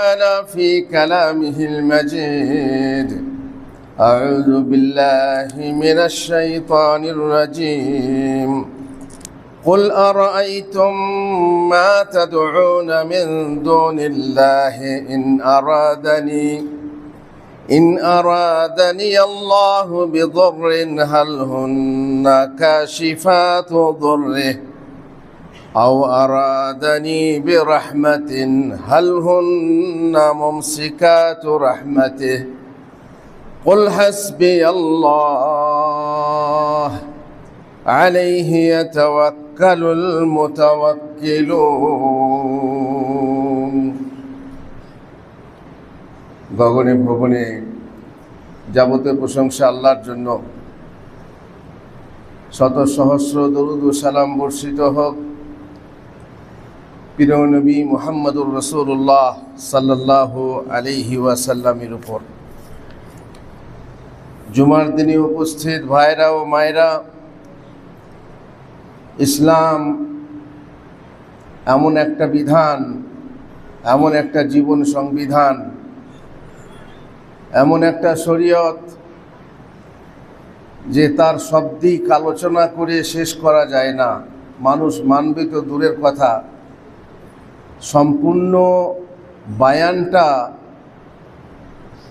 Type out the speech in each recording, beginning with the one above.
تعالى في كلامه المجيد. أعوذ بالله من الشيطان الرجيم. قل أرأيتم ما تدعون من دون الله إن أرادني إن أرادني الله بضر هل هن كاشفات ضره؟ أو أرادني برحمة هل هن ممسكات رحمته قل حسبي الله عليه يتوكل المتوكلون গগনে ভবনে যাবতীয় প্রশংসা আল্লাহর জন্য শত সহস্র দরুদ ও সালাম বর্ষিত হোক প্রিয় নবী মোহাম্মদুর রসুল্লাহ সাল্লাহ আলিহি ওয়াসাল্লামের উপর। জুমার দিনে উপস্থিত ভাইরা ও মায়েরা, ইসলাম এমন একটা বিধান, এমন একটা জীবন সংবিধান, এমন একটা শরীয়ত যে তার সব দিক আলোচনা করে শেষ করা যায় না। মানুষ মানবে তো দূরের কথা। সম্পূর্ণ বায়ানটা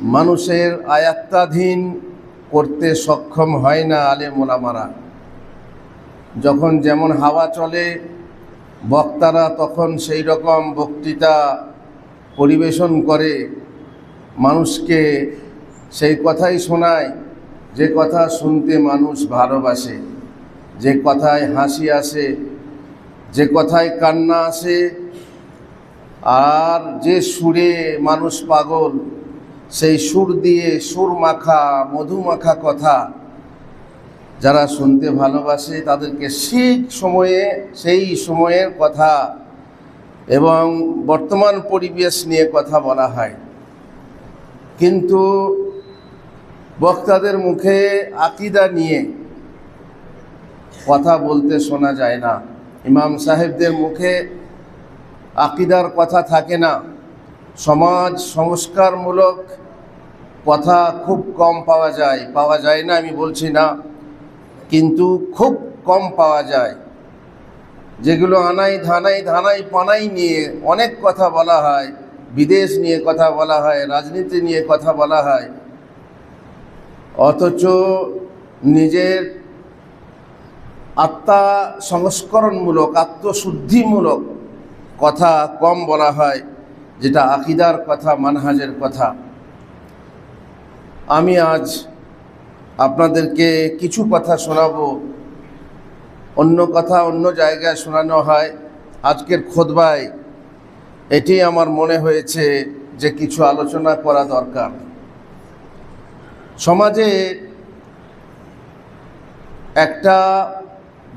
মানুষের আয়াত্তাধীন করতে সক্ষম হয় না আলে মোলামারা যখন যেমন হাওয়া চলে, বক্তারা তখন সেই রকম বক্তৃতা পরিবেশন করে, মানুষকে সেই কথাই শোনায়, যে কথা শুনতে মানুষ ভালোবাসে, যে কথায় হাসি আসে, যে কথায় কান্না আসে আর যে সুরে মানুষ পাগল, সেই সুর দিয়ে সুর মাখা, মধু মাখা কথা যারা শুনতে ভালোবাসে, তাদেরকে ঠিক সময়ে, সেই সময়ের কথা এবং বর্তমান পরিবেশ নিয়ে কথা বলা হয়। কিন্তু বক্তাদের মুখে আকিদা নিয়ে কথা বলতে শোনা যায় না। ইমাম সাহেবদের মুখে আকিদার কথা থাকে না। সমাজ সংস্কারমূলক কথা খুব কম পাওয়া যায়। পাওয়া যায় না, আমি বলছি না। কিন্তু খুব কম পাওয়া যায়। যেগুলো আনাই ধানাই ধানাই পানাই নিয়ে অনেক কথা বলা হয়। বিদেশ নিয়ে কথা বলা হয়, রাজনীতি নিয়ে কথা বলা হয়। অথচ নিজের আত্মা সংস্করণমূলক, আত্মশুদ্ধিমূলক কথা কম বলা হয়, যেটা আকিদার কথা, মানহাজের কথা। আমি আজ আপনাদেরকে কিছু কথা শোনাবো। অন্য কথা অন্য জায়গায় শোনানো হয়। আজকের খোদবায় এটি আমার মনে হয়েছে যে কিছু আলোচনা করা দরকার। সমাজে একটা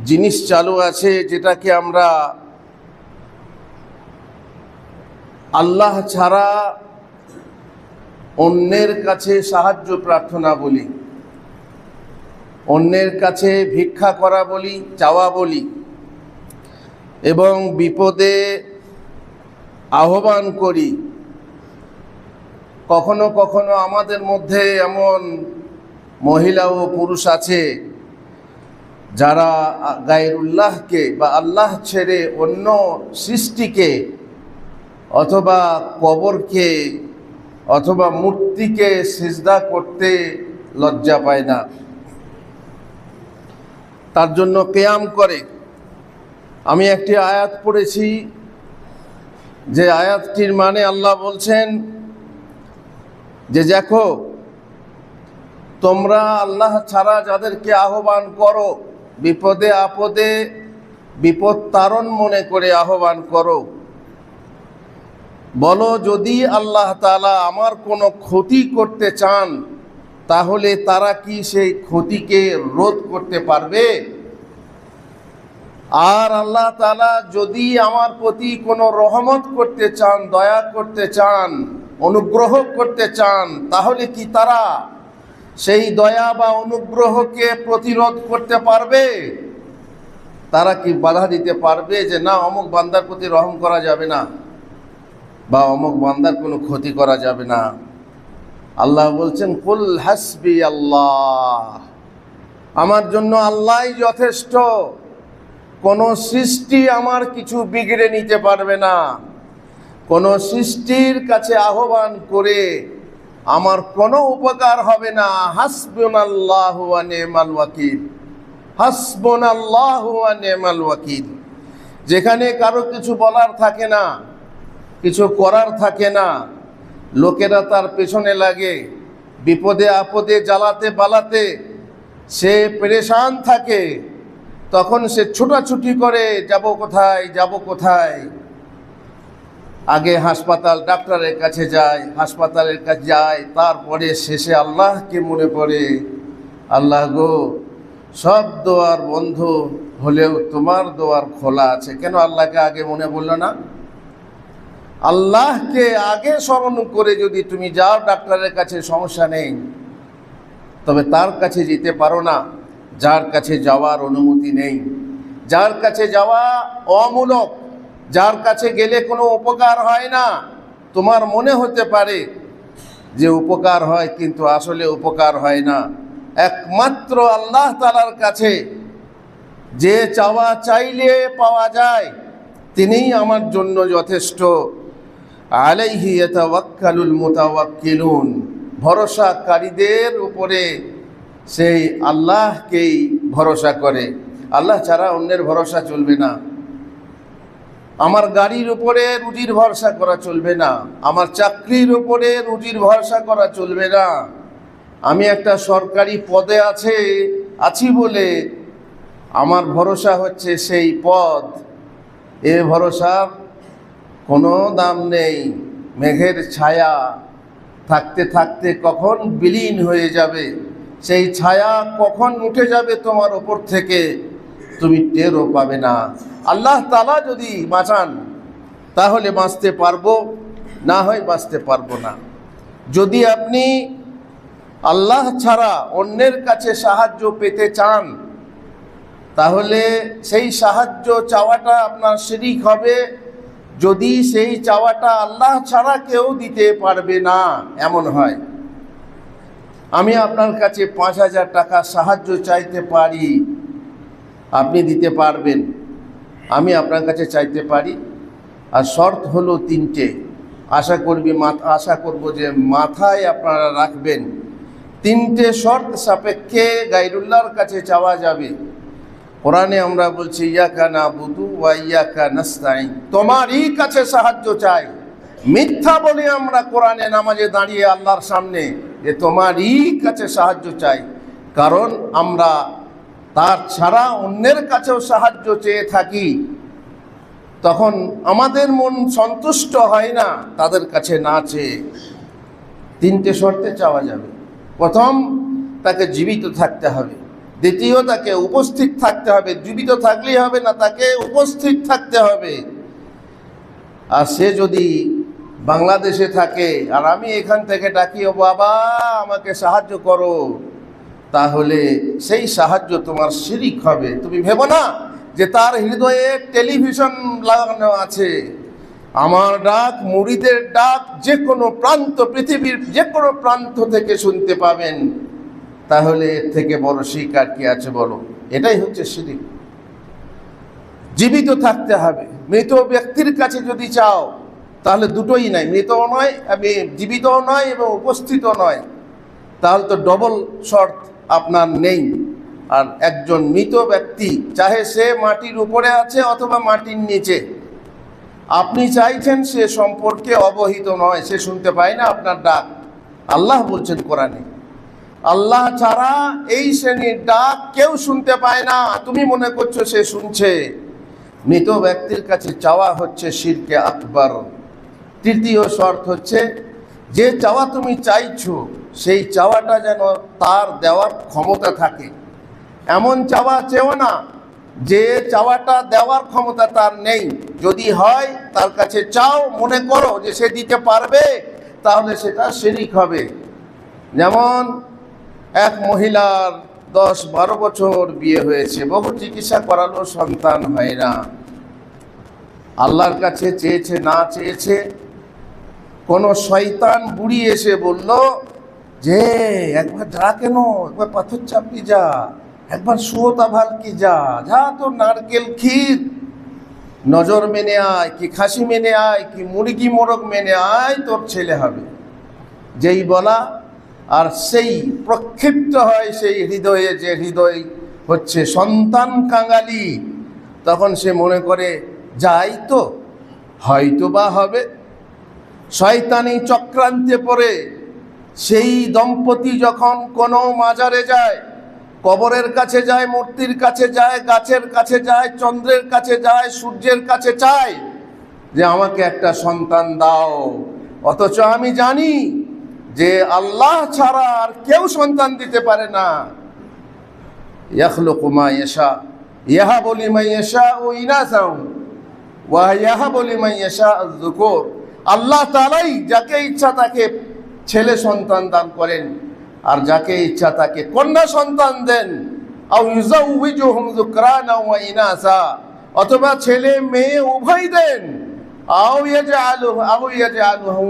জিনিস চালু আছে, যেটাকে আমরা আল্লাহ ছাড়া অন্যের কাছে সাহায্য প্রার্থনা বলি, অন্যের কাছে ভিক্ষা করা বলি, চাওয়া বলি, এবং বিপদে আহ্বান করি। কখনো কখনো আমাদের মধ্যে এমন মহিলা ও পুরুষ আছে যারা গায়রুল্লাহকে বা আল্লাহ ছেড়ে অন্য সৃষ্টিকে অথবা কবরকে, অথবা মূর্তিকে সিজদা করতে লজ্জা পায় না। তার জন্য কেয়াম করে। আমি একটি আয়াত পড়েছি, যে আয়াতটির মানে আল্লাহ বলছেন যে, দেখো, তোমরা আল্লাহ ছাড়া যাদেরকে আহ্বান করো, বিপদে আপদে, বিপদ তারণ মনে করে আহ্বান করো। বলো, যদি আল্লাহ তালা আমার কোনো ক্ষতি করতে চান, তাহলে তারা কি সেই ক্ষতিকে রোধ করতে পারবে? আর আল্লাহ তালা যদি আমার প্রতি কোনো রহমত করতে চান, দয়া করতে চান, অনুগ্রহ করতে চান, তাহলে কি তারা সেই দয়া বা অনুগ্রহকে প্রতিরোধ করতে পারবে? তারা কি বাধা দিতে পারবে যে, না, অমুক বান্দার প্রতি রহম করা যাবে না বা অমুক বান্দার কোনো ক্ষতি করা যাবে না। আল্লাহ বলছেন, কুল হাসবি আল্লাহ। আমার জন্য আল্লাহই যথেষ্ট। কোনো সৃষ্টি আমার কিছু বিগড়ে নিতে পারবে না। কোনো সৃষ্টির কাছে আহ্বান করে আমার কোনো উপকার হবে না। হাসবুন আল্লাহ নেমাল ওয়াকিল। হাসবুন আল্লাহ নেমাল ওয়াকিল। যেখানে কারও কিছু বলার থাকে না। কিছু করার থাকে না। লোকেরা তার পেছনে লাগে। বিপদে আপদে জ্বালাতে পালাতে সে পেরেশান থাকে। তখন সে ছুটাছুটি করে, যাব কোথায় যাব কোথায়? আগে হাসপাতাল ডাক্তারের কাছে যায়, হাসপাতালের কাছে যায়, তারপরে শেষে আল্লাহকে মনে পড়ে, আল্লাহ গো, সব দোয়ার বন্ধ হলেও তোমার দোয়ার খোলা আছে। কেন আল্লাহকে আগে মনে পড়ল না? আল্লাহকে আগে স্মরণ করে যদি তুমি যাও ডাক্তারের কাছে, সমস্যা নেই। তবে তার কাছে যেতে পারো না, যার কাছে যাওয়ার অনুমতি নেই। যার কাছে যাওয়া অমূলক, যার কাছে গেলে কোনো উপকার হয় না। তোমার মনে হতে পারে যে উপকার হয়, কিন্তু আসলে উপকার হয় না। একমাত্র আল্লাহ তালার কাছে যে চাওয়া চাইলে পাওয়া যায়, তিনিই আমার জন্য যথেষ্ট। আলাইহি ইয়াতাওয়াক্কালুল মুতাওয়াক্কিলুন। ভরসাকারীদের উপরে সেই আল্লাহকেই ভরসা করে। আল্লাহ ছাড়া অন্যের ভরসা চলবে না। আমার গাড়ির উপরে রুটির ভরসা করা চলবে না। আমার চাকরির উপরে রুটির ভরসা করা চলবে না। আমি একটা সরকারি পদে আছে, আছি বলে আমার ভরসা হচ্ছে সেই পদ। এ ভরসার কোনো দাম নেই। মেঘের ছায়া থাকতে থাকতে কখন বিলীন হয়ে যাবে? সেই ছায়া কখন উঠে যাবে তোমার ওপর থেকে? তুমি টেরও পাবে না। আল্লাহ তালা যদি বাঁচান, তাহলে বাঁচতে পারব, না হয় বাঁচতে পারব না। যদি আপনি আল্লাহ ছাড়া অন্যের কাছে সাহায্য পেতে চান, তাহলে সেই সাহায্য চাওয়াটা আপনার শিরিক হবে। যদি সেই চাওয়াটা আল্লাহ ছাড়া কেউ দিতে পারবে না, এমন হয়। আমি আপনার কাছে পাঁচ হাজার টাকা সাহায্য চাইতে পারি, আপনি দিতে পারবেন। আমি আপনার কাছে চাইতে পারি। আর শর্ত হলো তিনটে। আশা করবি আশা করব যে মাথায় আপনারা রাখবেন। তিনটে শর্ত সাপেক্ষে গাইরুল্লাহর কাছে চাওয়া যাবে। কোরআনে আমরা বলছি, ইয়াকা না বুধু ওয়া ইয়াকা নাস্তাইন তোমারই কাছে সাহায্য চাই। মিথ্যা বলে আমরা কোরআনে নামাজে দাঁড়িয়ে আল্লাহর সামনে যে তোমারই কাছে সাহায্য চাই। কারণ আমরা তার ছাড়া অন্যের কাছেও সাহায্য চেয়ে থাকি। তখন আমাদের মন সন্তুষ্ট হয় না, তাদের কাছে না চেয়ে। তিনটে শর্তে চাওয়া যাবে। প্রথম, তাকে জীবিত থাকতে হবে। দ্বিতীয় তাকে উপস্থিত থাকতে হবে, জীবিত থাকলেই হবে না, তাকে উপস্থিত থাকতে হবে। আর সে যদি বাংলাদেশে থাকে, আর আমি এখান থেকে ডাকি, ও বাবা, আমাকে সাহায্য করো। তাহলে সেই সাহায্য তোমার শিরিক হবে। তুমি ভেবো না যে তার হৃদয়ে টেলিভিশন লাগানো আছে। আমার ডাক, মুড়িদের ডাক যে কোনো প্রান্ত, পৃথিবীর যে কোনো প্রান্ত থেকে শুনতে পাবেন। তাহলে এর থেকে বড় শিকার কি আছে বলো? এটাই হচ্ছে শিরিক। জীবিত থাকতে হবে। মৃত ব্যক্তির কাছে যদি চাও, তাহলে দুটোই নাই। মৃতও নয় জীবিতও নয় এবং উপস্থিত নয়। তাহলে তো ডবল শর্ত আপনার নেই। আর একজন মৃত ব্যক্তি চাহে সে মাটির উপরে আছে অথবা মাটির নিচে। আপনি চাইছেন সে সম্পর্কে অবহিত নয়, সে শুনতে পায় না আপনার ডাক। আল্লাহ বলছেন কোরআনে। আল্লাহ ছাড়া এই শ্রেণির ডাক কেউ শুনতে পায় না। তুমি মনে করছ সে শুনছে। মৃত ব্যক্তির কাছে চাওয়া হচ্ছে শিরকে আকবর। তৃতীয় শর্ত হচ্ছে, যে চাওয়া তুমি চাইছো, সেই চাওয়াটা যেন তার দেওয়ার ক্ষমতা থাকে। এমন চাওয়া চেও না, যে চাওয়াটা দেওয়ার ক্ষমতা তার নেই। যদি হয়, তার কাছে চাও, মনে করো যে সে দিতে পারবে, তাহলে সেটা শিরিক হবে। যেমন এক মহিলার দশ বারো বছর বিয়ে হয়েছে, বহু চিকিৎসা করালো, সন্তান হয় না। আল্লাহর কাছে চেয়েছে, না চেয়েছে, কোনো শয়তান বুড়ি এসে বলল, যে, একবার যা কেন, একবার পাথর চাপড়ি যা, একবার সুয়তা ভালকি যা যা তো নারকেল ক্ষীর। নজর মেনে আয়, কি খাসি মেনে আয়, কি মুরগি মোরগ মেনে আয়, তোর ছেলে হবে। যেই বলা আর সেই প্রক্ষিপ্ত হয় সেই হৃদয়ে, যে হৃদয় হচ্ছে সন্তান কাঙালি, তখন সে মনে করে, যাই তো হয়তো বা হবে। শয়তানি চক্রান্তে পড়ে, সেই দম্পতি যখন কোনো মাজারে যায়, কবরের কাছে যায়, মূর্তির কাছে যায়, গাছের কাছে যায়, চন্দ্রের কাছে যায়, সূর্যের কাছে চায়, যে আমাকে একটা সন্তান দাও। অথচ আমি জানি যে আল্লাহ ছাড়া আর কেউ সন্তান দিতে পারে না। ইয়াখলুকু মা ইয়াশা, ইয়াহাবু লিমান ইয়াশাউ ইনাসাও ওয়া ইয়াহাবু লিমান ইয়াশাউ যুকুর। আল্লাহ তাআলাই যাকে ইচ্ছা তাকে ছেলে সন্তান দান করেন, আর যাকে ইচ্ছা তাকে সন্তান দেন। অথবা ছেলে মেয়ে উভয় দেন। ইয়াজআলুহু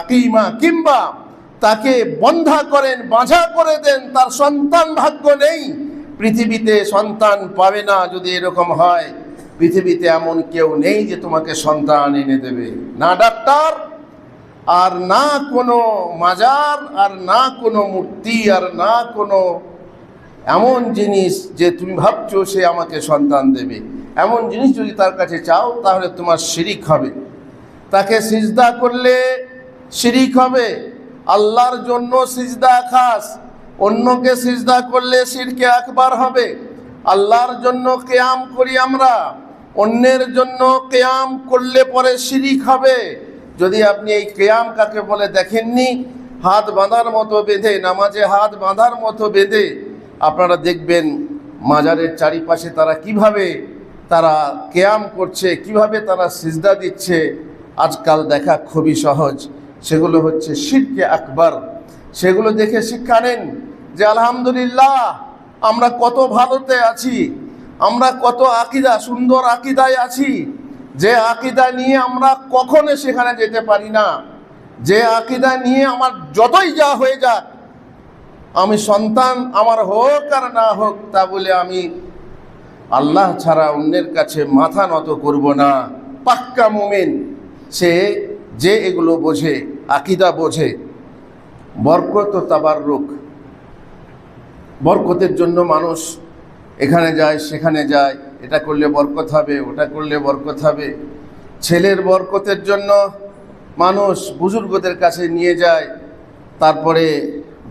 আকিমা কিংবা তাকে বন্ধা করেন বাঁঝা করে দেন, তার সন্তান ভাগ্য নেই। পৃথিবীতে সন্তান পাবে না যদি এরকম হয়। পৃথিবীতে এমন কেউ নেই যে তোমাকে সন্তান এনে দেবে। না ডাক্তার, আর না কোনো মাজার, আর না কোনো মূর্তি, আর না কোনো এমন জিনিস যে তুমি ভাবছ সে আমাকে সন্তান দেবে। এমন জিনিস যদি তার কাছে চাও, তাহলে তোমার শিরিক হবে। তাকে সিজদা করলে শিরিক হবে। আল্লাহর জন্য সিজদা খাস। অন্যকে সিজদা করলে শিরকে একবার হবে। আল্লাহর জন্য কেয়াম করি আমরা। অন্যের জন্য কেয়াম করলে পরে শিরিক হবে। যদি আপনি এই কেয়াম কাকে বলে দেখেননি, হাত বাঁধার মতো বেঁধে, নামাজে হাত বাঁধার মতো বেঁধে আপনারা দেখবেন মাজারের চারিপাশে তারা কীভাবে তারা কেয়াম করছে, কীভাবে তারা সিজদা দিচ্ছে, আজকাল দেখা খুবই সহজ। সেগুলো হচ্ছে শিরকে আকবর। সেগুলো দেখে শিক্ষা নেন যে আলহামদুলিল্লাহ আমরা কত ভালোতে আছি, আমরা কত আকিদা, সুন্দর আকিদায় আছি। যে আকিদা নিয়ে আমরা কখনো সেখানে যেতে পারি না। যে আকিদা নিয়ে আমার যতই যা হয়ে যাক, আমি সন্তান, আমার হোক আর না হোক, তা বলে আমি আল্লাহ ছাড়া অন্যের কাছে মাথা নত করব না। পাক্কা মোমেন, সে যে এগুলো বোঝে, আকিদা বোঝে, বরকত ও তাবাররুক। বরকতের জন্য মানুষ এখানে যায়, সেখানে যায়, এটা করলে বরকত হবে, ওটা করলে বরকত হবে। ছেলের বরকতের জন্য মানুষ বুজুর্গদের কাছে নিয়ে যায়, তারপরে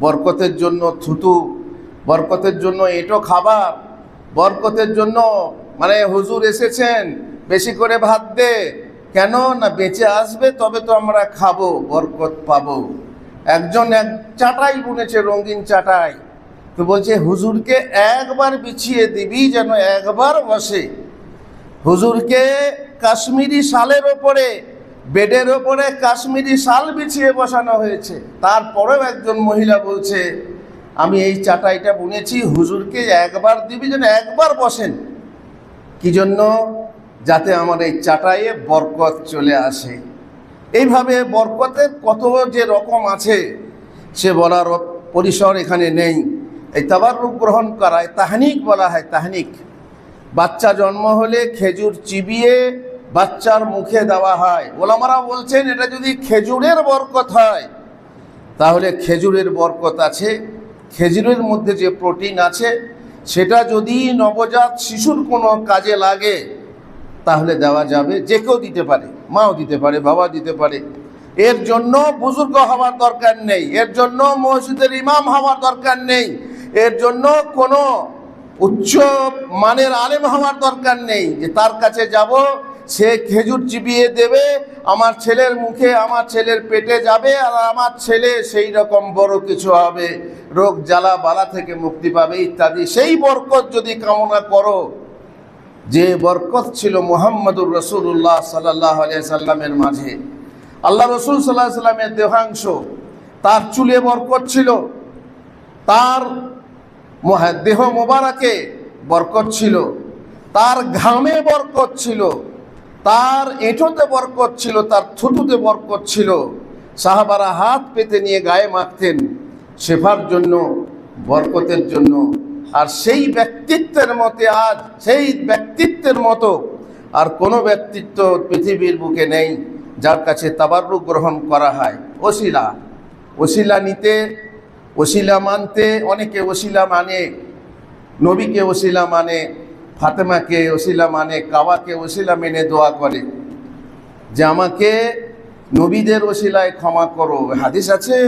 বরকতের জন্য থুতু, বরকতের জন্য এটো খাবার, বরকতের জন্য মানে হুজুর এসেছেন, বেশি করে ভাত দে। কেন না বেঁচে আসবে তবে তো আমরা খাব, বরকত পাবো। একজন এক চাটাই বুনেছে, রঙিন চাটাই। তো বলছে, হুজুরকে একবার বিছিয়ে দিবি যেন একবার বসে। হুজুরকে কাশ্মীরি শালের ওপরে, বেডের ওপরে কাশ্মীরি শাল বিছিয়ে বসানো হয়েছে। তারপরেও একজন মহিলা বলছে, আমি এই চাটাইটা বুনেছি, হুজুরকে একবার দিবি যেন একবার বসেন। কি জন্য? যাতে আমার এই চাটাইয়ে বরকত চলে আসে। এইভাবে বরকতের কত যে রকম আছে, সে বলার পরিসর এখানে নেই। এই তাবারুক গ্রহণ করায় তাহানিক বলা হয় তাহানিক। বাচ্চা জন্ম হলে খেজুর চিবিয়ে বাচ্চার মুখে দেওয়া হয়। ওলামারা বলছেন, এটা যদি খেজুরের বরকত হয়, তাহলে খেজুরের বরকত আছে। খেজুরের মধ্যে যে প্রোটিন আছে, সেটা যদি নবজাত শিশুর কোনো কাজে লাগে তাহলে দেওয়া যাবে, যে কেউ দিতে পারে, মাও দিতে পারে, বাবা দিতে পারে। এর জন্য বুজুর্গ হওয়ার দরকার নেই, এর জন্য মসজিদের ইমাম হওয়ার দরকার নেই, এর জন্য কোনো উচ্চ মানের আলেম হওয়ার দরকার নেই, যে তার কাছে যাব, সে খেজুর চিবিয়ে দেবে, আমার ছেলের মুখে আমার ছেলের পেটে যাবে, আর আমার ছেলে সেই রকম বড় কিছু হবে। রোগ জ্বালা বালা থেকে মুক্তি পাবে, ইত্যাদি। সেই বরকত যদি কামনা করো যে বরকত ছিল মুহাম্মদুর রসুল্লাহ সাল্লাহ সাল্লামের মাঝে। আল্লাহ রসুল সাল্লাহ সাল্লামের দেহাংশ, তার চুলে বরকত ছিল, তার দেহ মোবারকে বরকত ছিল, তার ঘামে বরকত ছিল, তার এঁঠোতে বরকত ছিল, তার থুতুতে বরকত ছিল। সাহাবারা হাত পেতে নিয়ে গায়ে মাখতেন, শেফার জন্য, বরকতের জন্য। আর সেই ব্যক্তিত্বের মতে আজ, সেই ব্যক্তিত্বের মতো আর কোনো ব্যক্তিত্ব পৃথিবীর বুকে নেই যার কাছে তাবাররুক গ্রহণ করা হয়। ওসিলা ওসিলা নিতে, ওসিলা মানতে অনেকে ওসিলা মানে নবীকে ওসিলা মানে ফাতেমাকে ওসিলা মানে কাবাকে ওসিলা মেনে দোয়া করে। যে আমাকে নবীদের ওসিলায় ক্ষমা করো। হাদিস আছে?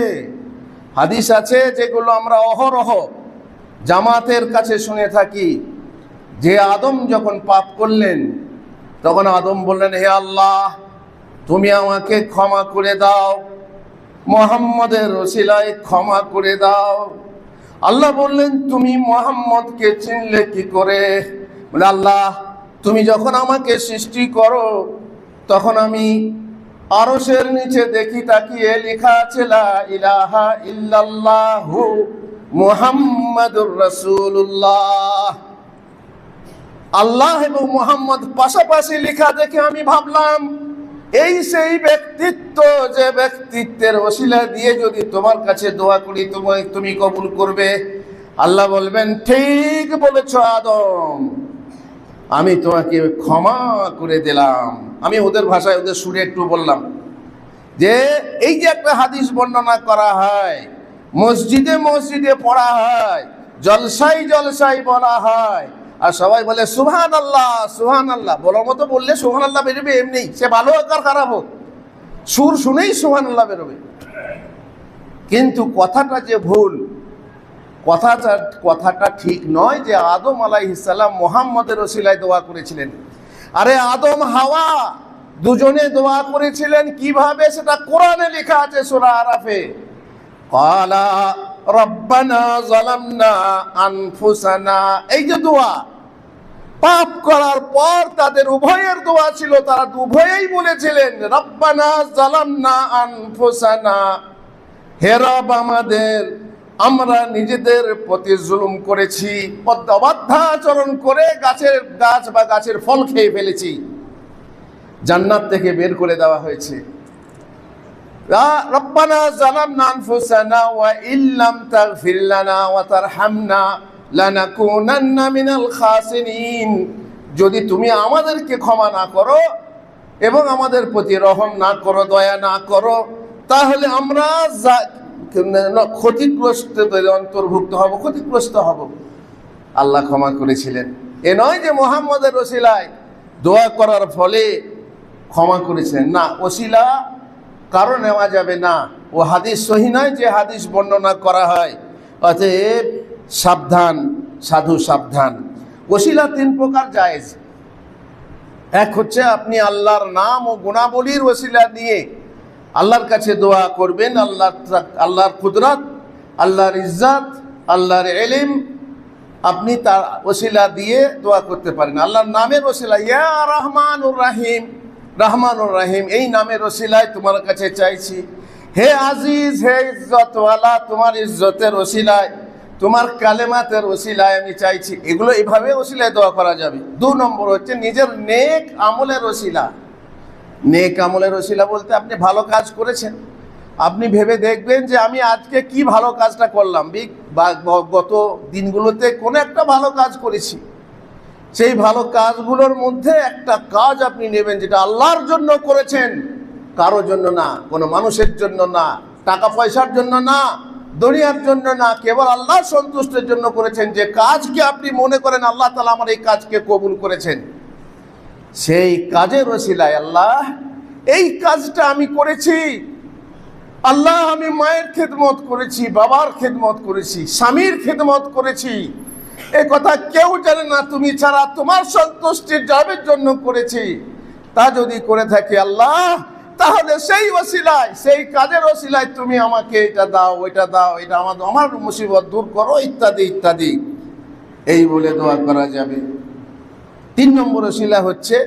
হাদিস আছে যেগুলো আমরা অহরহ জামাতের কাছে শুনে থাকি, যে আদম যখন পাপ করলেন, তখন আদম বললেন, হে আল্লাহ, তুমি আমাকে ক্ষমা করে দাও, মোহাম্মদের ওসিলায় ক্ষমা করে দাও। আল্লাহ বললেন, তুমি মোহাম্মদকে চিনলে কি করে? বলে, আল্লাহ, তুমি যখন আমাকে সৃষ্টি করো, তখন আমি আরসের নিচে দেখি তাকিয়ে লেখা আছে ইলাহা ইল্লাল্লাহু মুহাম্মাদুর রাসূলুল্লাহ। আল্লাহ এবং মোহাম্মদ পাশাপাশি লেখা দেখে আমি ভাবলাম, এই সেই ব্যক্তিত্ব যে ব্যক্তিত্বের ওসিলা দিয়ে যদি তোমার কাছে দোয়া করি, তোমায় তুমি কবুল করবে। আল্লাহ বলবেন, ঠিক বলেছ আদম। আমি তোমাকে ক্ষমা করে দিলাম। আমি ওদের ভাষায়, ওদের সুরে একটু বললাম যে, এই যে একটা হাদিস বর্ণনা করা হয় মসজিদে মসজিদে পড়া হয় জলসাই জলসাই বলা হয়। আর সবাই বলে সুহান আল্লাহ সুহান আল্লাহ বলার মতো বললে সুহান আল্লাহ বেরোবে এমনি, সে ভালো হোক আর খারাপ হোক। সুর শুনেই সুহান আল্লাহ বেরোবে। কিন্তু কথাটা যে ভুল, কথাটা কথাটা ঠিক নয় যে আদম আলাইহিসাল্লাম মোহাম্মদের ওসিলায় দোয়া করেছিলেন। আরে আদম, হাওয়া, দুজনে দোয়া করেছিলেন, কীভাবে? সেটা কোরআনে লেখা আছে সূরা আরাফে। ক্বালা রব্বানা যালামনা আনফুসানা এই যে দোয়া, পাপ করার পর তাদের উভয়ের দোয়া ছিল, তারা উভয়েই বলেছিলেন, রব্বানা জালামনা আনফুসানা। হে রব আমাদের, আমরা নিজেদের প্রতি জুলুম করেছি অবাধ্যাচরণ করে গাছের গাছ বা গাছের ফল খেয়ে ফেলেছি। জান্নাত থেকে বের করে দেওয়া হয়েছে। জালামনা আনফুসানা ওয়া ইল্লাম তাগফির লানা ওয়া তারহামনা লানাকুনান্না মিনাল খাসিরিন। যদি তুমি আমাদেরকে ক্ষমা না করো এবং আমাদের প্রতি রহম না করো, দয়া না করো, তাহলে আমরা ক্ষতিগ্রস্তদের অন্তর্ভুক্ত হব, ক্ষতিগ্রস্ত হব। আল্লাহ ক্ষমা করেছিলেন। এ নয় যে মোহাম্মদের ওসিলায় দোয়া করার ফলে ক্ষমা করেছেন না, ওসিলা কারও নেওয়া যাবে না। ও হাদিস সহি নয় যে হাদিস বর্ণনা করা হয়। অতএব সাবধান, সাধু সাবধান। ওসিলা তিন প্রকার জায়েজ। এক হচ্ছে আপনি আল্লাহর নাম ও গুণাবলীর ওসিলা নিয়ে আল্লাহর কাছে দোয়া করবেন, আল্লাহর আল্লাহর কুদরত, আল্লাহর ইজ্জাত, আল্লাহর এলিম আপনি তার ওসিলা দিয়ে দোয়া করতে পারেন। আল্লাহর নামের ওসিলা, ইয়া রহমানুর রাহিম। রহমানুর রাহিম, এই নামের ওসিলায় তোমার কাছে চাইছি। হে আজিজ, হে ইজ্জতওয়ালা, তোমার ইজ্জতের রসিলায় তোমার কালেমাতের ওসিলায় আমি চাইছি। এগুলো এইভাবে ওসিলায় দোয়া করা যাবে। দু নম্বর হচ্ছে নিজের নেক আমলের ওসিলা। নেক আমলের ওসিলা বলতে আপনি ভালো কাজ করেছেন। আপনি ভেবে দেখবেন যে আমি আজকে কি ভালো কাজটা করলাম। বা গত দিনগুলোতে কোনো একটা ভালো কাজ করেছি। সেই ভালো কাজগুলোর মধ্যে একটা কাজ আপনি নেবেন যেটা আল্লাহর জন্য করেছেন, কারোর জন্য না, কোনো মানুষের জন্য না, টাকা পয়সার জন্য না, দুনিয়ার জন্য না, কেবল আল্লাহ সন্তুষ্টের জন্য করেছেন। যে কাজকে আপনি মনে করেন আল্লাহ তালা আমার এই কাজকে কবুল করেছেন, সেই কাজের ওসিলায় আল্লাহ, এই কাজটা আমি করেছি। আল্লাহ আমি মায়ের খেদমত করেছি, বাবার খেদমত করেছি, স্বামীর খেদমত করেছি। এ কথা কেউ জানে না, তুমি ছাড়া তোমার সন্তুষ্টির জবের জন্য করেছি। তা যদি করে থাকি আল্লাহ, তাহলে সেই ওসিলায়, সেই কাজের ওসিলায় তুমি আমাকে এটা দাও, ওইটা দাও, এটা আমার আমার মুসিবত দূর করো, ইত্যাদি ইত্যাদি। এই বলে দোয়া করা যাবে। তিন নম্বর ওসিলা হচ্ছে,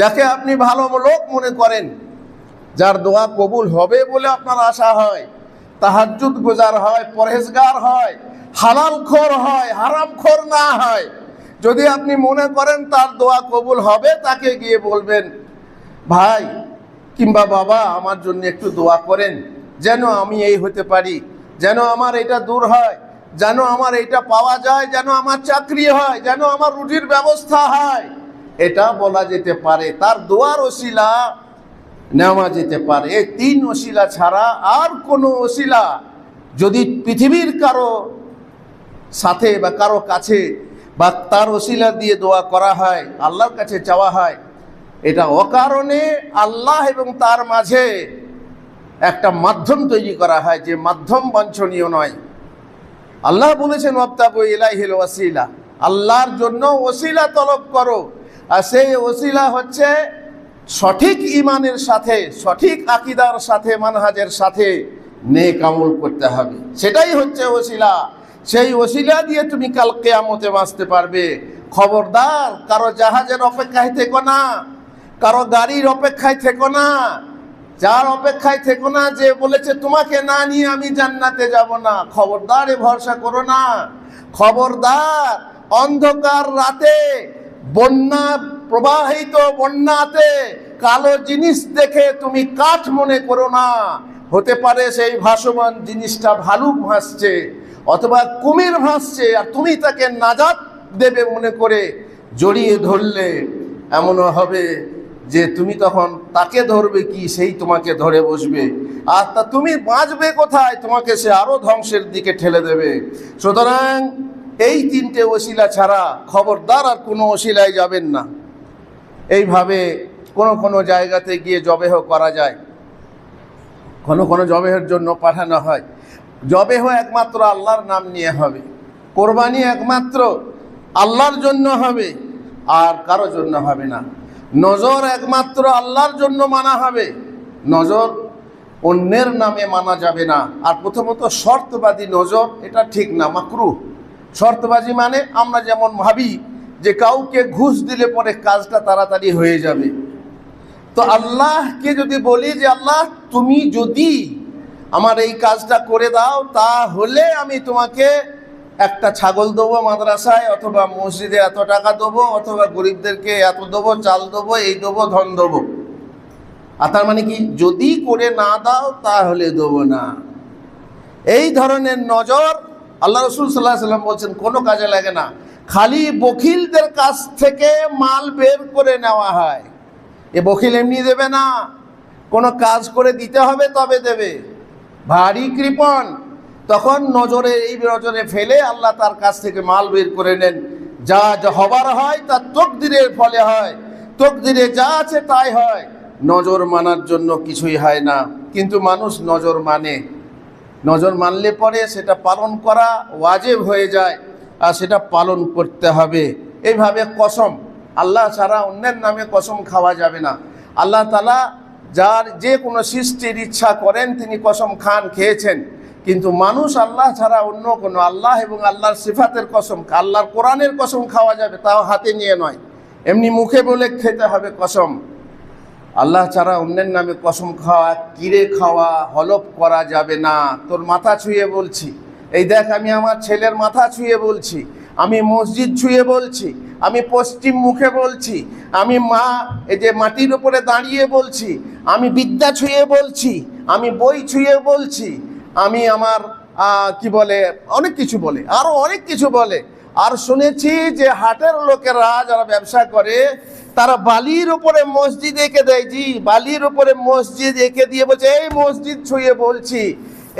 যাকে আপনি ভালো লোক মনে করেন, যার দোয়া কবুল হবে বলে আপনার আশা হয়, তাহাজ্জুদ গোজার হয়, পরহেজগার হয় হালাল খোর হয়, হারাম খোর না হয়। যদি আপনি মনে করেন তার দোয়া কবুল হবে, তাকে গিয়ে বলবেন, ভাই, কিংবা বাবা, আমার জন্য একটু দোয়া করেন, যেন আমি এই হতে পারি, যেন আমার এটা দূর হয়, যেন আমার এটা পাওয়া যায়, যেন আমার চাকরি হয়, যেন আমার রুটির ব্যবস্থা হয়। এটা বলা যেতে পারে, তার দোয়ার ওসিলা নেওয়া যেতে পারে। এই তিন ওসিলা ছাড়া আর কোনো ওসিলা যদি পৃথিবীর কারও সাথে বা কারও কাছে বা তার ওসিলা দিয়ে দোয়া করা হয়, আল্লাহর কাছে চাওয়া হয়, এটা অকারণে আল্লাহ এবং তার মাঝে একটা মাধ্যম তৈরি করা হয়, যে মাধ্যম বাঞ্ছনীয় নয়। আল্লাহ বলেছেন ওয়াবতাবু আল্লাহর জন্য ওসিলা তলব করো। আর সেই ওসিলা হচ্ছে সঠিক ইমানের সাথে, সঠিক আকিদার সাথে, মানহাজের সাথে নেক আমল করতে হবে। সেটাই হচ্ছে ওসিলা। সেই ওসিলা দিয়ে তুমি কাল কেয়ামতে বাঁচতে পারবে। খবরদার, কারও জাহাজের অপেক্ষায় থেকো না, কারও গাড়ির অপেক্ষায় থেকো না, যার অপেক্ষায় থেকো না, যে বলেছে, তোমাকে না নিয়ে আমি জান্নাতে যাব না। খবরদার এ ভরসা করো না। খবরদার, অন্ধকার রাতে, বন্যা, প্রবাহিত বন্যাতে, কালো জিনিস দেখে তুমি কাঠ মনে করো না। হতে পারে সেই ভাসমান জিনিসটা ভালুক ভাসছে। অথবা কুমির ভাসছে আর তুমি তাকে নাজাত দেবে মনে করে, জড়িয়ে ধরলে এমনও হবে যে তুমি তখন তাকে ধরবে কি, সেই তোমাকে ধরে বসবে। আর তা তুমি বাঁচবে কোথায়? তোমাকে সে আরও ধ্বংসের দিকে ঠেলে দেবে। সুতরাং এই তিনটে ওসিলা ছাড়া খবরদার আর কোনো ওসিলায় যাবেন না। এইভাবে কোনো কোনো জায়গাতে গিয়ে জবেহ করা যায়। কোনো কোনো জবেহের জন্য পাঠানো হয়। জবেহ একমাত্র আল্লাহর নাম নিয়ে হবে। কোরবানি একমাত্র আল্লাহর জন্য হবে, আর কারও জন্য হবে না। নজর একমাত্র আল্লাহর জন্য মানা হবে, নজর অন্যের নামে মানা যাবে না। আর প্রথমত শর্তবাদী নজর, এটা ঠিক না, মাকরু। শর্তবাজি মানে আমরা যেমন ভাবি যে কাউকে ঘুষ দিলে পরে কাজটা তাড়াতাড়ি হয়ে যাবে। তো আল্লাহকে যদি বলি যে, আল্লাহ, তুমি যদি আমার এই কাজটা করে দাও তাহলে আমি তোমাকে একটা ছাগল দেবো মাদ্রাসায়, অথবা মসজিদে এত টাকা দেবো, অথবা গরিবদেরকে এত দেবো, চাল দেবো, এই দেবো, ধন দেবো। আর তার মানে কি? যদি করে না দাও, তাহলে দেবো না। এই ধরনের নজর আল্লাহ রসুল সাল্লাহ সাল্লাম বলছেন, কোনো কাজে লাগে না। খালি বকিলদের কাছ থেকে মাল বের করে নেওয়া হয়। এ বকিল এমনি দেবে না। কোনো কাজ করে দিতে হবে, তবে দেবে। ভারী কৃপণ। তখন নজরে, এই নজরে ফেলে আল্লাহ তার কাছ থেকে মাল বের করে নেন। যা যা হবার হয়, তা তকদিরের ফলে হয়। তকদিরে যা আছে, তাই হয়। নজর মানার জন্য কিছুই হয় না। কিন্তু মানুষ নজর মানে। নজর মানলে পরে সেটা পালন করা ওয়াজেব হয়ে যায় আর সেটা পালন করতে হবে। এইভাবে কসম। আল্লাহ ছাড়া অন্যের নামে কসম খাওয়া যাবে না। আল্লাহ তালা যার যে কোনো সৃষ্টির ইচ্ছা করেন তিনি কসম খান, খেয়েছেন। কিন্তু মানুষ আল্লাহ ছাড়া অন্য কোনো আল্লাহ এবং আল্লাহর সিফাতের কসম, আল্লাহর কোরআনের কসম খাওয়া যাবে, তাও হাতে নিয়ে নয়। এমনি মুখে বলে খেতে হবে কসম। আল্লাহ ছাড়া অন্যের নামে কসম খাওয়া, কিরে খাওয়া হলপ করা যাবে না। তোর মাথা ছুঁয়ে বলছি। এই দেখ, আমি আমার ছেলের মাথা ছুঁয়ে বলছি। আমি মসজিদ ছুঁয়ে বলছি, আমি পশ্চিম মুখে বলছি, আমি মা, এই যে মাটির উপরে দাঁড়িয়ে বলছি, আমি বিদ্যা ছুঁয়ে বলছি, আমি বই ছুঁয়ে বলছি, আমি আমার কি বলে, অনেক কিছু বলে আরও অনেক কিছু বলে। আর শুনেছি যে হাটের লোকেরা যারা ব্যবসা করে, তারা বালির উপরে মসজিদ এঁকে দেয়। জি, বালির উপরে মসজিদ এঁকে দিয়ে বলছে, এই মসজিদ ছুঁয়ে বলছি,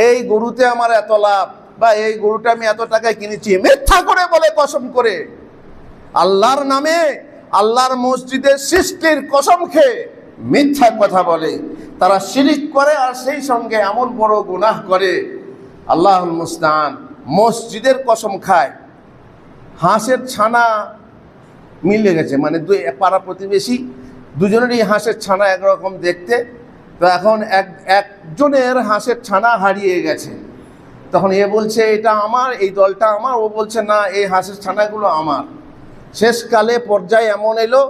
এই গরুতে আমার এত লাভ বা এই গরুটা আমি এত টাকায় কিনেছি, মিথ্যা করে বলে কসম করে। আল্লাহর নামে আল্লাহর মসজিদের সৃষ্টির কসম খেয়ে মিথ্যা কথা বলে। তারা শিরিক করে আর সেই সঙ্গে এমন বড় গুনাহ করে। আল্লাহ মুস্তান মসজিদের কসম খায়। হাঁসের ছানা মিলে গেছে মানে দুই পাড়া প্রতিবেশী, দুজনেরই হাঁসের ছানা একরকম দেখতে। তো এখন এক, একজনের হাঁসের ছানা হারিয়ে গেছে। তখন এ বলছে, এটা আমার, এই দলটা আমার। ও বলছে, না, এই হাঁসের ছানাগুলো আমার। শেষকালে পর্যায়ে এমন এলো,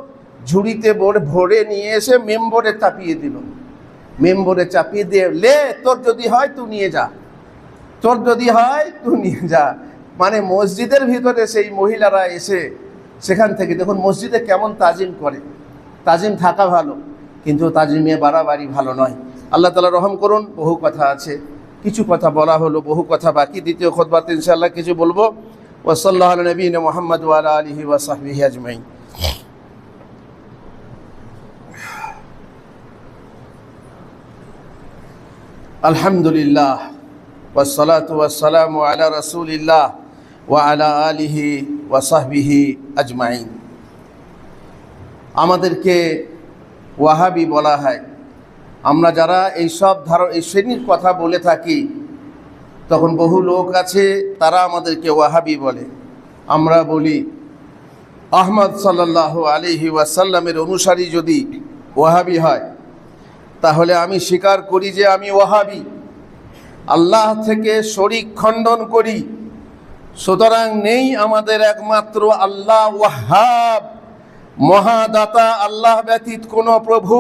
ঝুড়িতে ভরে নিয়ে এসে মেম্বরে চাপিয়ে দিল। মেম্বরে চাপিয়ে দিয়ে, লে, তোর যদি হয় তুই নিয়ে যা। তোর যদি হয় তুই নিয়ে যা। মানে মসজিদের ভিতরে সেই মহিলারা এসে সেখান থেকে, দেখুন মসজিদে কেমন তাজিম করে। তাজিম থাকা ভালো, কিন্তু তাজিমে বাড়াবাড়ি ভালো নয়। আল্লাহ তালা রহম করুন, বহু কথা আছে। কিছু কথা বলা হলো, বহু কথা বাকি। দ্বিতীয় খোদবাত ইনশাআল্লাহ কিছু বলব। ওসল্লাহ নবীন মোহাম্মদ ওয়ালা আলহি ওয়াসাহবিহি আজমাইন। আলহামদুলিল্লাহ ওয়াসসালাতু ওয়াসসালামু আলা রাসূলিল্লাহ ওয়া আলা আলিহি ওয়া সাহবিহি আজমাইন। আমাদেরকে ওয়াহাবি বলা হয়। আমরা যারা এই সব ধার, এই শ্রেণির কথা বলে থাকি, তখন বহু লোক আছে, তারা আমাদেরকে ওয়াহাবি বলে। আমরা বলি, আহমদ সাল্লাহ আলিহি ওয়াসাল্লামের অনুসারী যদি ওয়াহাবি হয়, তাহলে আমি স্বীকার করি যে আমি ওয়াহাবি। আল্লাহ থেকে শরিক খণ্ডন করি। সুতরাং নেই আমাদের একমাত্র আল্লাহ ওয়াহাব, মহাদাতা আল্লাহ ব্যতীত কোনো প্রভু।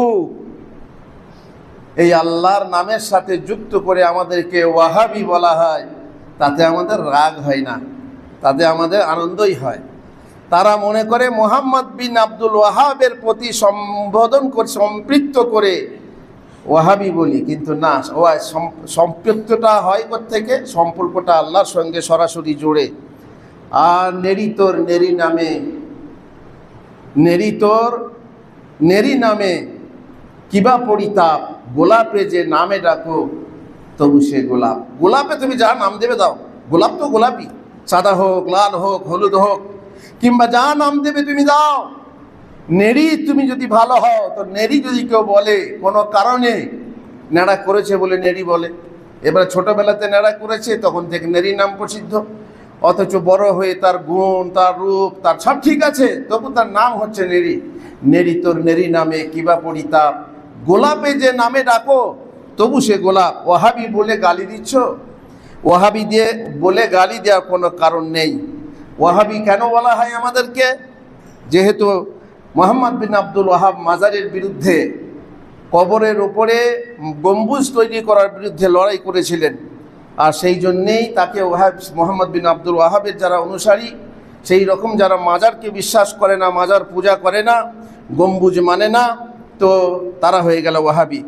এই আল্লাহর নামের সাথে যুক্ত করে আমাদেরকে ওয়াহাবি বলা হয়, তাতে আমাদের রাগ হয় না, তাতে আমাদের আনন্দই হয়। তারা মনে করে মোহাম্মদ বিন আব্দুল ওয়াহাবের প্রতি সম্বোধন করে, সম্পৃক্ত করে ওয়াহাবি বলি, কিন্তু না, ও সম্পৃক্তটা হয় থেকে সম্পর্কটা আল্লাহর সঙ্গে সরাসরি জোড়ে। আর নেরি তোর নেরি নামে, নেরি তোর নেরি নামে কিবা পরিতাপ গোলাপে যে নামে ডাকো, তবু সে গোলাপ। গোলাপে তুমি যা নাম দেবে দাও। গোলাপ তো গোলাপি সাদা হোক, লাল হোক, হলুদ হোক, কিংবা যা নাম দেবে তুমি দাও। নেড়ি তুমি যদি ভালো হও, তো নেড়ি যদি কেউ বলে, কোনো কারণে নেড়া করেছে বলে নেড়ি বলে। এবার ছোটবেলাতে নেড়া করেছে, তখন থেকে নেড়ি নাম প্রসিদ্ধ। অথচ বড় হয়ে তার গুণ, তার রূপ, তার সব ঠিক আছে, তবু তার নাম হচ্ছে নেড়ি। নেড়ি তোর নেড়ি নামে কিবা পরিতাপ গোলাপে যে নামে ডাকো, তবু সে গোলাপ ওহাবি বলে গালি দিচ্ছ? ওহাবি দিয়ে বলে গালি দেওয়ার কোনো কারণ নেই। ওহাবি কেন বলা হয় আমাদেরকে? যেহেতু মোহাম্মদ বিন আব্দুল ওয়াহাব মাজারের বিরুদ্ধে কবরের ওপরে গম্বুজ তৈরি করার বিরুদ্ধে লড়াই করেছিলেন। আর সেই জন্যেই তাকে ওয়াহাব, মোহাম্মদ বিন আব্দুল ওয়াহাবের যারা অনুসারী, সেই রকম যারা মাজারকে বিশ্বাস করে না, মাজার পূজা করে না, গম্বুজ মানে না তো তারা হয়ে গেল ওয়াহাবি।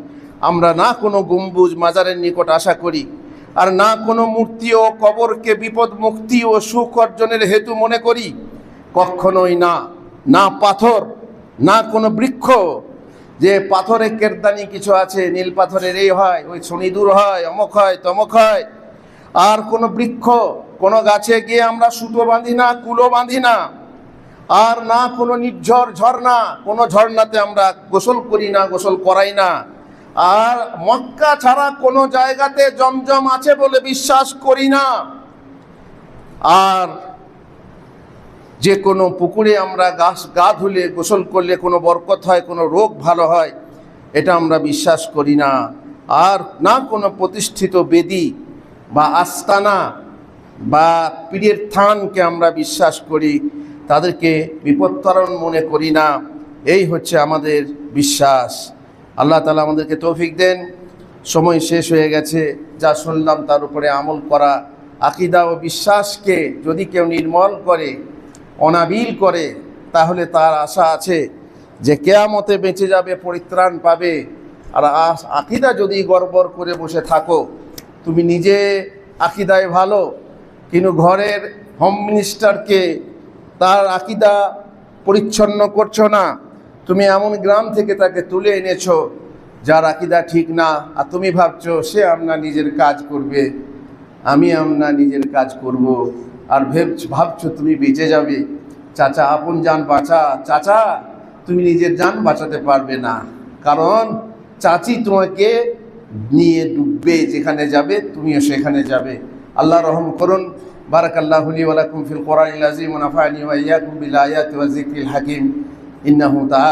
আমরা না কোনো গম্বুজ মাজারের নিকট আশা করি, আর না কোনো মূর্তি ও কবরকে বিপদ মুক্তি ও সুখ অর্জনের হেতু মনে করি। কখনোই না না পাথর, না কোনো বৃক্ষ। যে পাথরে কেরদানি কিছু আছে, নীল পাথরের এই হয়, ওই শনিদূর হয়, অমক হয়, তমক হয়। আর কোনো বৃক্ষ, কোনো গাছে গিয়ে আমরা সুতো বাঁধি না, কুলো বাঁধি না। আর না, কোনো নির্ঝর ঝর্ণা, কোনো ঝর্ণাতে আমরা গোসল করি না, গোসল করাই না। আর মক্কা ছাড়া কোনো জায়গাতে জমজম আছে বলে বিশ্বাস করি না। আর যে কোনো পুকুরে আমরা গাছ, গা ধুলে গোসল করলে কোনো বরকত হয়, কোনো রোগ ভালো হয়, এটা আমরা বিশ্বাস করি না। আর না, কোনো প্রতিষ্ঠিত বেদি বা আস্তানা বা পীরের থানকে আমরা বিশ্বাস করি। তাদেরকে বিপত্তরণ মনে করি না। এই হচ্ছে আমাদের বিশ্বাস। আল্লাহ তালা আমাদেরকে তৌফিক দেন। সময় শেষ হয়ে গেছে। যা শুনলাম তার উপরে আমল করা, আকিদা ও বিশ্বাসকে যদি কেউ নির্মল করে, অনাবিল করে, তাহলে তার আশা আছে যে কেয়ামতে বেঁচে যাবে, পরিত্রাণ পাবে। আর আকিদা যদি গড়বড় করে বসে থাকো, তুমি নিজে আকিদায় ভালো, কিন্তু ঘরের হোম মিনিস্টারকে তার আকিদা পরিচ্ছন্ন করছ না। তুমি এমন গ্রাম থেকে তাকে তুলে এনেছো, যার আকিদা ঠিক না। আর তুমি ভাবছ, সে আমরা নিজের কাজ করবে, আমি আমরা নিজের কাজ করব। আর ভেব ভাবছ তুমি বেঁচে যাবে। চাচা, আপন যান বাঁচা। চাচা, তুমি নিজের যান বাঁচাতে পারবে না। কারণ চাচি তোমাকে নিয়ে ডুববে, যেখানে যাবে তুমিও সেখানে যাবে। আল্লাহ রহম করুন। বারাক আল্লাহ ওয়ালাকুম ফিল কোরআন আজিম ওয়া নাফানি ওয়া ইয়াকুম বিল আয়াতি ওয়া যিকরিল হাকিম ইন্নাহু তাআলা